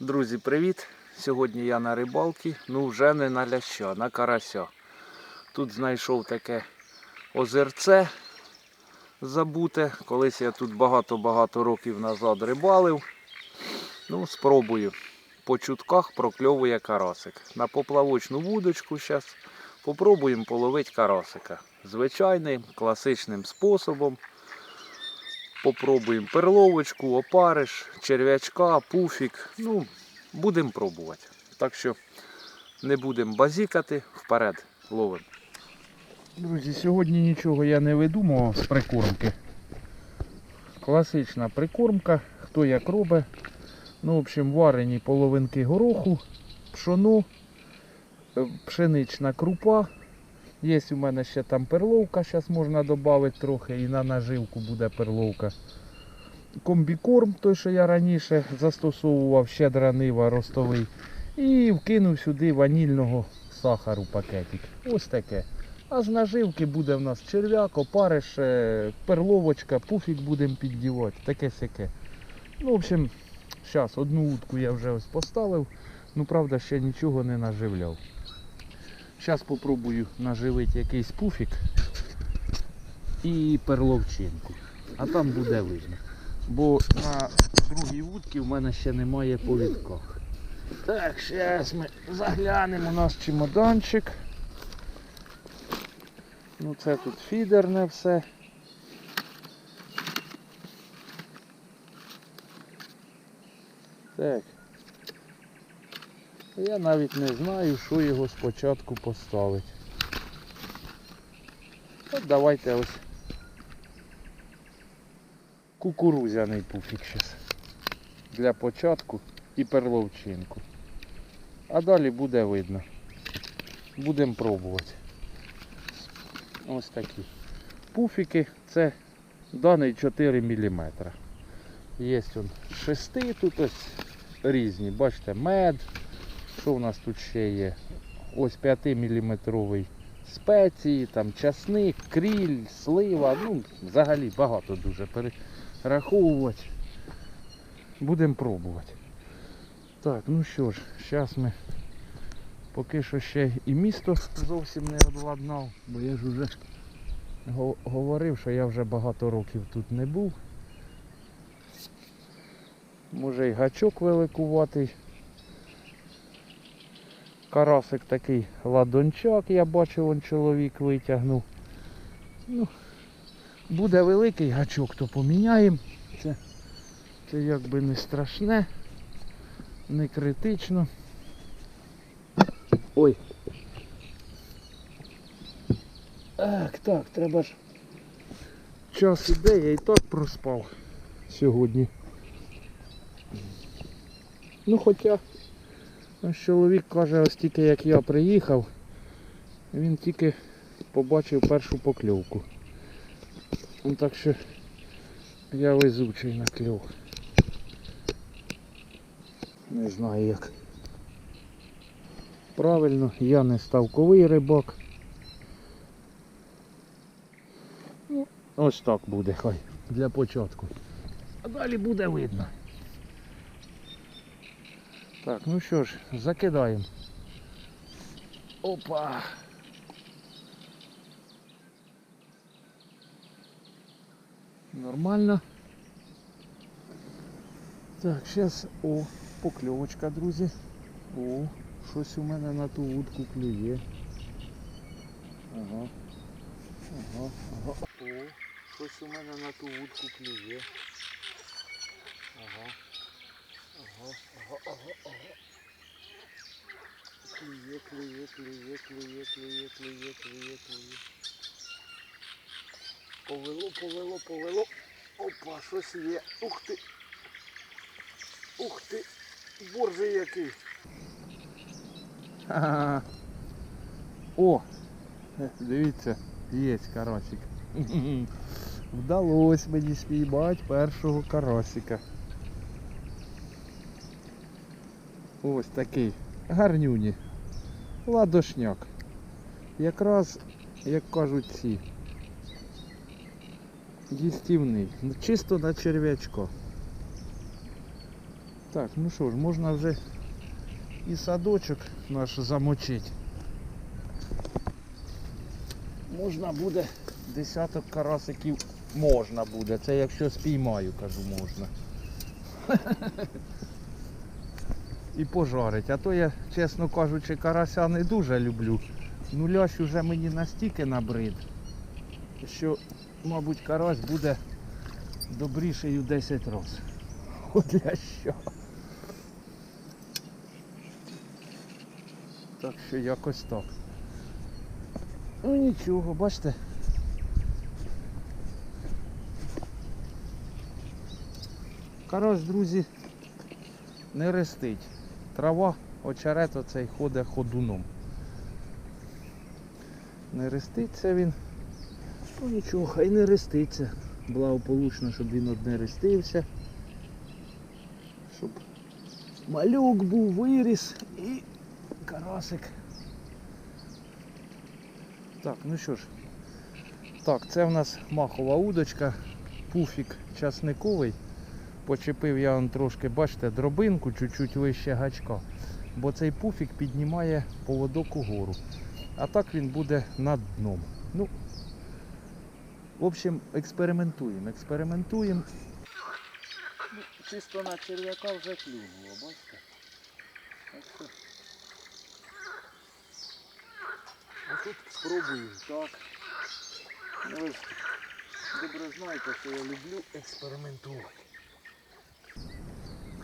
Друзі, привіт! Сьогодні я на рибалці, ну вже не на ляща, на карася. Тут знайшов таке озерце забуте. Колись я тут багато-багато років назад рибалив. Ну, спробую. По чутках прокльовує карасик. На поплавочну вудочку зараз попробуємо половити карасика. Звичайним класичним способом. Попробуємо перловочку, опариш, черв'ячка, пуфік. Ну, будемо пробувати. Так що не будемо базікати, вперед ловимо. Друзі, сьогодні нічого я не видумував з прикормки. Класична прикормка, хто як робить. Ну, в общем, варені половинки гороху, пшоно, е, пшенична крупа. Є у мене ще там перловка, зараз можна додати трохи і на наживку буде перловка. Комбікорм, той, що я раніше застосовував, щедра нива ростовий. І вкинув сюди ванільного сахару пакетик. Ось таке. А з наживки буде в нас черв'як, опариш, е, перловочка, пуфік будемо піддівати, таке сяке. Ну, в общем, зараз одну утку я вже ось поставив, ну правда ще нічого не наживляв. Зараз спробую наживити якийсь пуфік і перловчинку. А там буде видно. Бо на другій вудці в мене ще немає повідках. Так, зараз ми заглянемо у нас чемоданчик. Ну це тут фідерне все. Так. Я навіть не знаю, що його спочатку поставити. От давайте ось кукурузяний пуфік зараз. Для початку і перловчинку. А далі буде видно. Будемо пробувати. Ось такі. Пуфіки це даний 4 мм. Є он 6 тут ось різні. Бачите, мед. Що у нас тут ще є? Ось 5-мм спеції, там часник, кріль, слива. Ну, взагалі багато дуже перераховувати. Будемо пробувати. Так, ну що ж, зараз ми поки що ще і місто зовсім не обладнав, бо я ж уже говорив, що я вже багато років тут не був. Може і гачок великуватий. Карасик такий ладончак, я бачив, он чоловік витягнув. Ну, буде великий гачок, то поміняємо. Це, це якби не страшне, не критично. Ой. Так, так, треба ж. Час іде, я і так проспав сьогодні. Ну хоча чоловік каже, ось тільки як я приїхав, він тільки побачив першу покльовку. Ну так що я везучий на кльов. Не знаю як. Правильно, я не ставковий рибак. Ну, ось так буде хай для початку. А далі буде видно. Так, ну що ж, закидаємо. Опа! Нормально. Так, зараз о, покльовочка, друзі. О, щось у мене на ту вудку клює. Ага. Ага, ага. О, щось у мене на ту вудку клює. Ага. Ага, ага, ага, ага. Клює, клює, клює, клює, клює, клює, клює, клює. Повело, повело, повело. Опа, щось є. Ух ти. Ух ти. Борзий який. Ха-ха. О! Дивіться, є карасик. Вдалося мені спіймати першого карасика. Ось такий. Гарнюні. Ладошняк. Якраз, як кажуть ці. Їстівний. Чисто на черв'ячко. Так, ну що ж, можна вже і садочок наш замочити. Можна буде десяток карасиків можна буде. Це якщо спіймаю, кажу, можна. І пожарить. А то я, чесно кажучи, карася не дуже люблю. Ну лящ уже мені настільки набрид, що, мабуть, карась буде добріший у 10 разів. От для що. Так що якось так. Ну нічого, бачите. Карась, друзі, не рестить. Трава, очерет оцей ходить ходуном. Не реститься він. Ну нічого, хай не реститься. Благополучно, щоб він одне рестився. Щоб малюк був, виріс і карасик. Так, ну що ж. Так, це в нас махова удочка, пуфік часниковий. Почепив я он трошки, бачите, дробинку чуть-чуть вище гачка. Бо цей пуфік піднімає поводок угору. А так він буде над дном. Ну, в общем, експериментуємо. Експериментуємо. Чисто на черв'яка вже клюнуло, бачите? А тут спробую, так. Ну, ви ж добре знаєте, що я люблю експериментувати.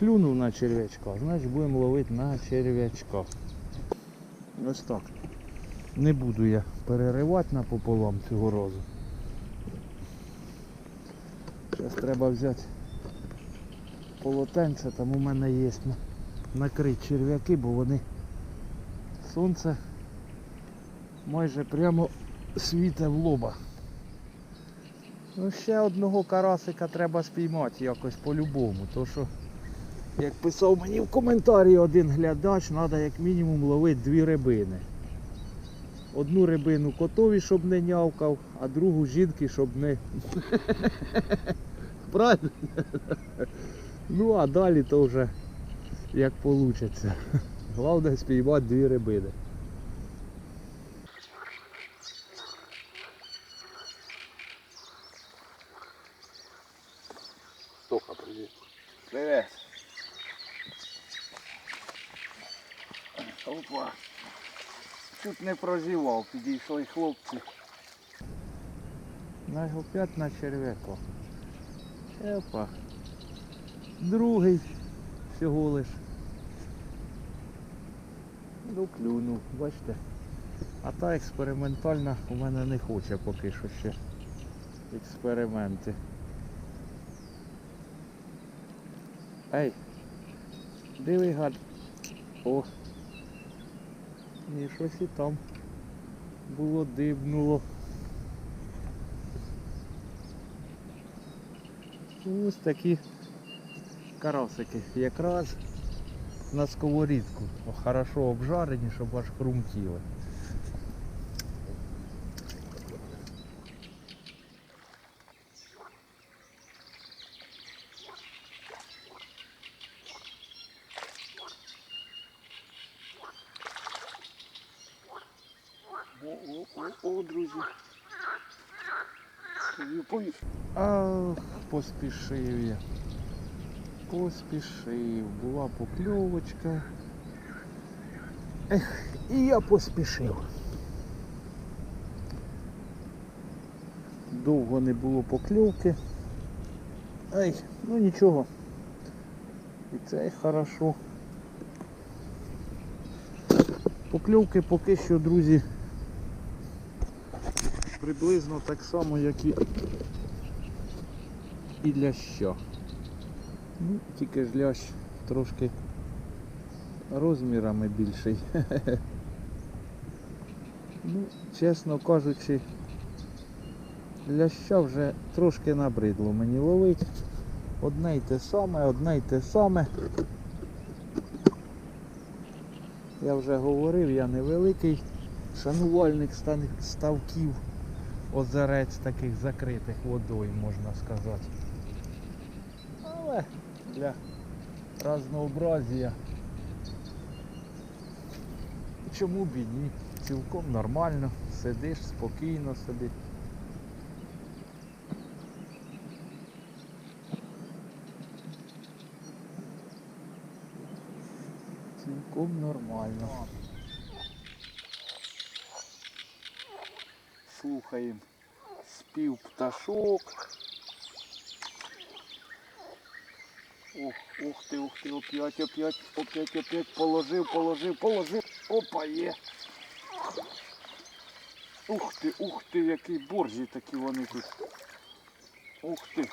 Клюнув на черв'ячка, значить будемо ловити на черв'ячка. Ось так. Не буду я переривати напополам цього разу. Зараз треба взяти полотенце, там у мене є накрити черв'яки, бо вони сонце майже прямо світе в лоба. Ну ще одного карасика треба спіймати якось по-любому, то що, як писав мені в коментарі один глядач, треба як мінімум ловити дві рибини. Одну рибину котові, щоб не нявкав, а другу жінки, щоб не. Правильно? Ну а далі то вже як вийде. Головне спіймати дві рибини. Опа. Чуть не прозівав, підійшли хлопці. На опять на черв'яко. Опа. Другий всього лиш. Ну клюнув, бачите. А та експериментальна у мене не хоче поки що ще експерименти. Ей, диви гад. О. Ні, щось і там було дибнуло. Ось такі карасики. Якраз на сковорідку. Хорошо обжарені, щоб аж хрумтіли. О, о, о, о, друзі. Повів, повів. Ах, поспішив я. Поспішив. Була покльовочка. Ех, і я поспішив. Довго не було покльовки. Ай, ну нічого. І це хорошо. Покльовки поки що, друзі, приблизно так само, як і, і ляща. Ну, тільки ж лящ трошки розмірами більший. Ну, чесно кажучи, ляща вже трошки набридло мені ловить. Одне й те саме, одне й те саме. Я вже говорив, я невеликий шанувальник ставків озерець таких закритих водою, можна сказати. Але для разнообразія. Чому б і ні? Цілком нормально. Сидиш спокійно собі. Цілком нормально. Слухаємо спів пташок. Ох, ух ти, ух ти, опять, опять, опять, опять положив, положив, положив. Опа, є. Ух ти, ух ти, який борзі такі вони тут. Ух ти.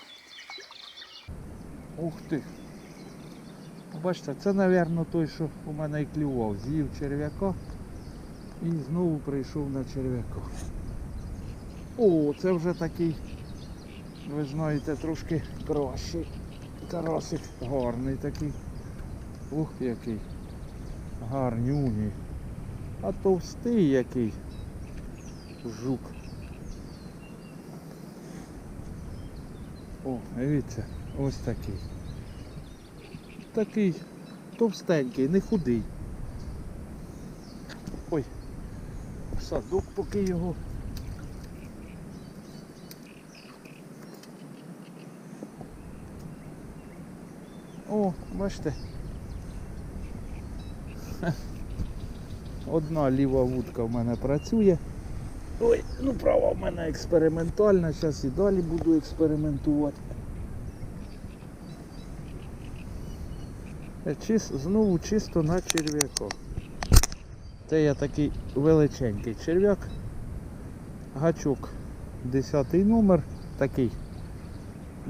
Ух ти. Бачите, це, мабуть, той, що у мене і клював. З'їв черв'яка і знову прийшов на черв'яка. О, це вже такий, ви знаєте, трошки кращий. Карасик гарний такий. Ух, який. Гарнюній. А товстий який. Жук. О, дивіться, ось такий. Такий товстенький, не худий. Ой, садок поки його. О, бачите. Одна ліва вудка в мене працює. Ой, ну права в мене експериментальна, зараз і далі буду експериментувати. Е, Чис, знову чисто на черв'яка. Це я такий величенький черв'як. Гачок 10 номер, такий,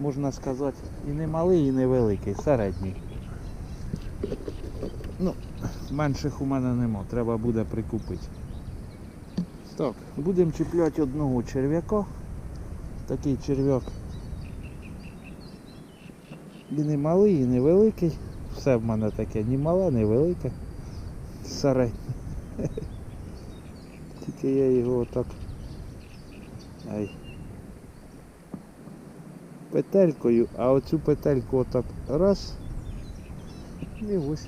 можна сказати, і не малий, і не великий, середній. Ну, менших у мене нема, треба буде прикупити. Так, будемо чіпляти одного черв'яка. Такий черв'як. І не малий, і не великий. Все в мене таке, ні мале, ні велике. Середнє. Тільки я його отак. Ай. Петелькою, а оцю петельку отак раз. І ось.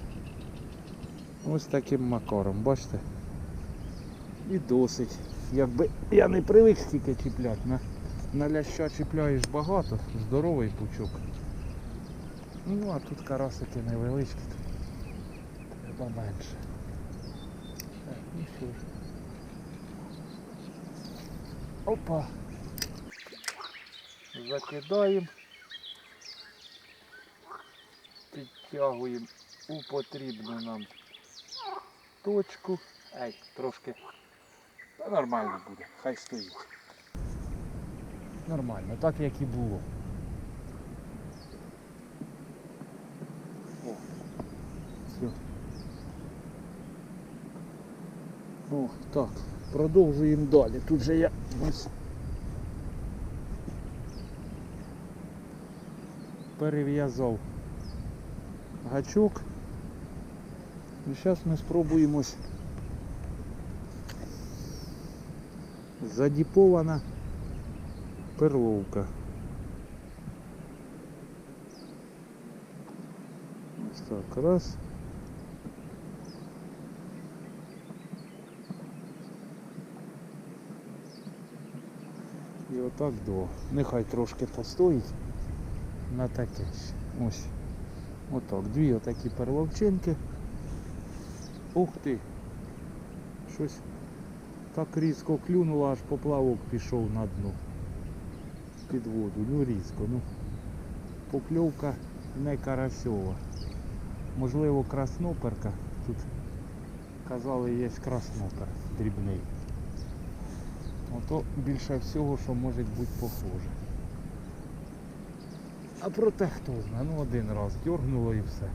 Ось таким макаром, бачите? І досить. Якби я не привик стільки чіпляти, на, на ляща чіпляєш багато, здоровий пучок. Ну а тут карасики невеличкі, треба менше. Так, ну що ж. Опа. Закидаємо. Підтягуємо у потрібну нам точку. Ай, трошки. Та нормально буде, хай стоїть. Нормально, так як і було. О, все. О, так, продовжуємо далі. Тут же я ось перев'язав гачок. І зараз ми спробуємось задіпована перловка. Ось так, раз. І отак два. Нехай трошки постоїть на таке. Ось. Отак. Дві отакі перловчинки. Ух ти! Щось так різко клюнуло, аж поплавок пішов на дно. Під воду. Ну різко. Ну. Покльовка не карасьова. Можливо красноперка. Тут казали є краснопер дрібний. Ото більше всього, що може бути похоже. А проте хто знає, ну один раз дьоргнуло і все.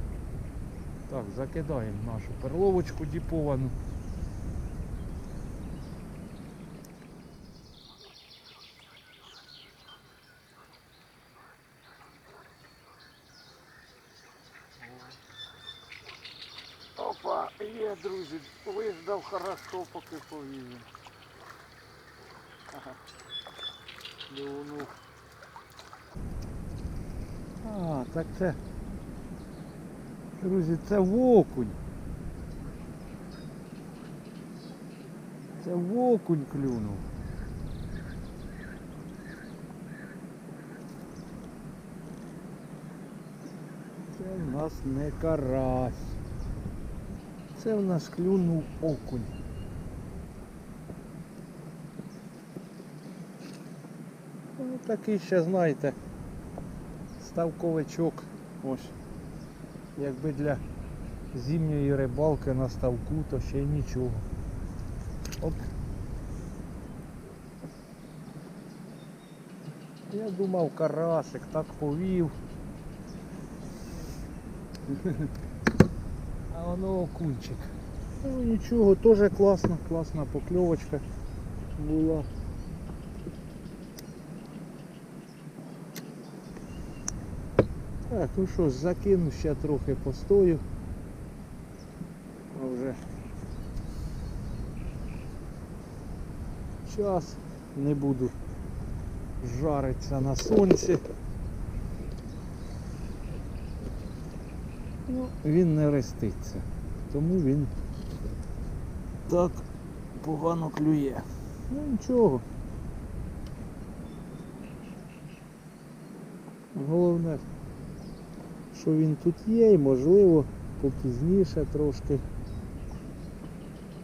Так, закидаємо нашу перловочку діповану. Опа, є, друзі, виждав хорошо, поки повів. Ага. Клюнув. А, так це Друзі, це окунь. Це окунь клюнув. Це в нас не карась. Це в нас клюнув окунь. Ну, такий ще, знаєте, ставковичок. Ось. Якби для зимньої рибалки на ставку, то ще й нічого. Оп. Я думав карасик, так повів. А воно окунчик. Ну нічого, теж класно, класна покльовочка була. Так, ну що ж, закину ще трохи постою. А вже час не буду жаритися на сонці. Ну, він не реститься, тому він так погано клює. Ну нічого. Головне, що він тут є і можливо попізніше трошки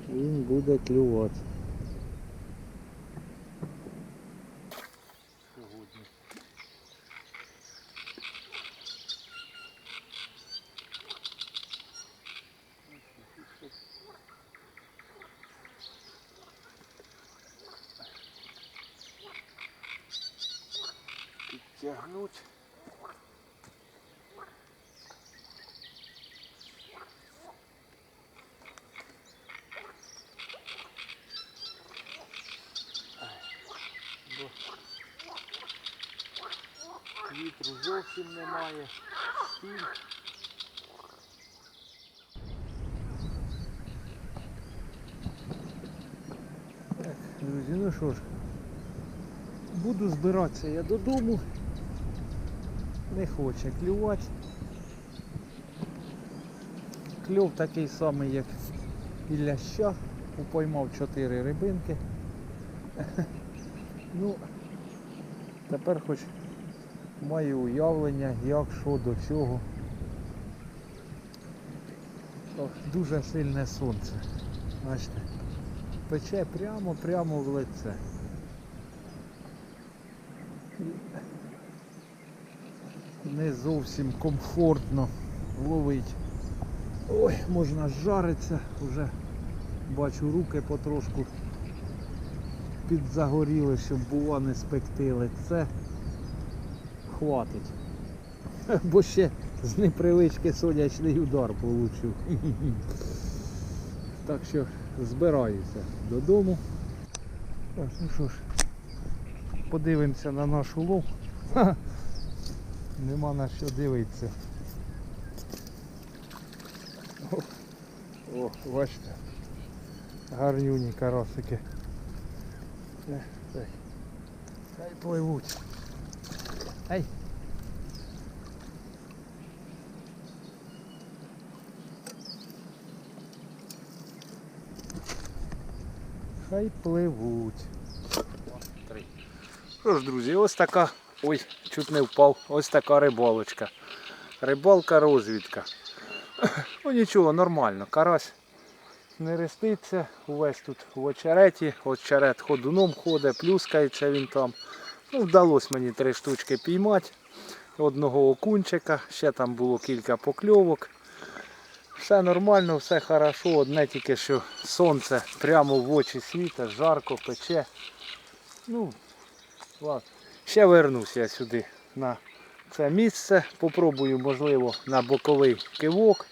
він буде клювати. Сьогодні. Зовсім немає. Стіль. Друзі, ну що ж, буду збиратися я додому. Не хоче клювати. Кльов такий самий, як і ляща. Упоймав 4 рибинки. Ну, тепер хоч маю уявлення, як, що до чого. Дуже сильне сонце. Бачите, пече прямо-прямо в лице. Не зовсім комфортно ловить. Ой, можна жаритися, вже бачу руки потрошку підзагоріли, щоб бува не спектили. Це хватить. Бо ще з непривички сонячний удар получив. Так що збираюся додому. Так, ну що ж, подивимося на наш улов. Нема на що дивитися. О, бачите. Гарнюні карасики. Хай пливуть. Ай. Хай пливуть. Що ж, друзі, ось така. Ой, чуть не впав. Ось така рибалочка. Рибалка розвідка. Ну нічого, нормально. Карась не реститься, увесь тут в очереті, очерет ходуном ходить, плюскається він там. Ну, вдалося мені три штучки піймати. Одного окунчика, ще там було кілька покльовок. Все нормально, все хорошо, одне тільки що сонце прямо в очі світить, жарко, пече. Ну, ладно. Ще вернусь я сюди на це місце. Попробую, можливо, на боковий кивок.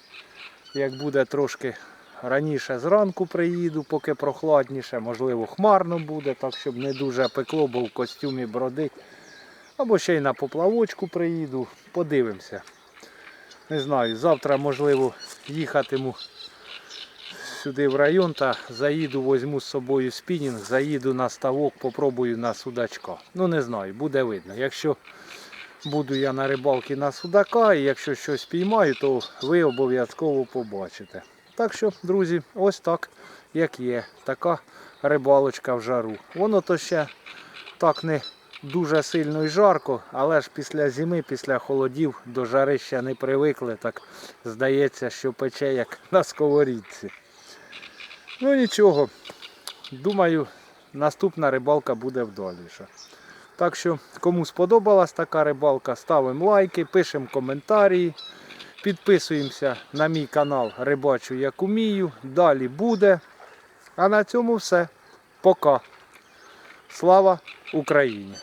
Як буде трошки раніше зранку приїду, поки прохладніше, можливо, хмарно буде, так щоб не дуже пекло, бо в костюмі бродить. Або ще й на поплавочку приїду, подивимося. Не знаю, завтра, можливо, їхатиму сюди в район та заїду, возьму з собою спінінг, заїду на ставок, попробую на судачка. Ну не знаю, буде видно. Якщо буду я на рибалці на судака, і якщо щось піймаю, то ви обов'язково побачите. Так що, друзі, ось так, як є. Така рибалочка в жару. Воно то ще так не дуже сильно і жарко, але ж після зими, після холодів до жари ще не привикли, так здається, що пече як на сковорідці. Ну нічого, думаю, наступна рибалка буде вдаліша. Так що, кому сподобалась така рибалка, ставимо лайки, пишемо коментарі, підписуємося на мій канал Рибачу як умію. Далі буде. А на цьому все. Пока. Слава Україні!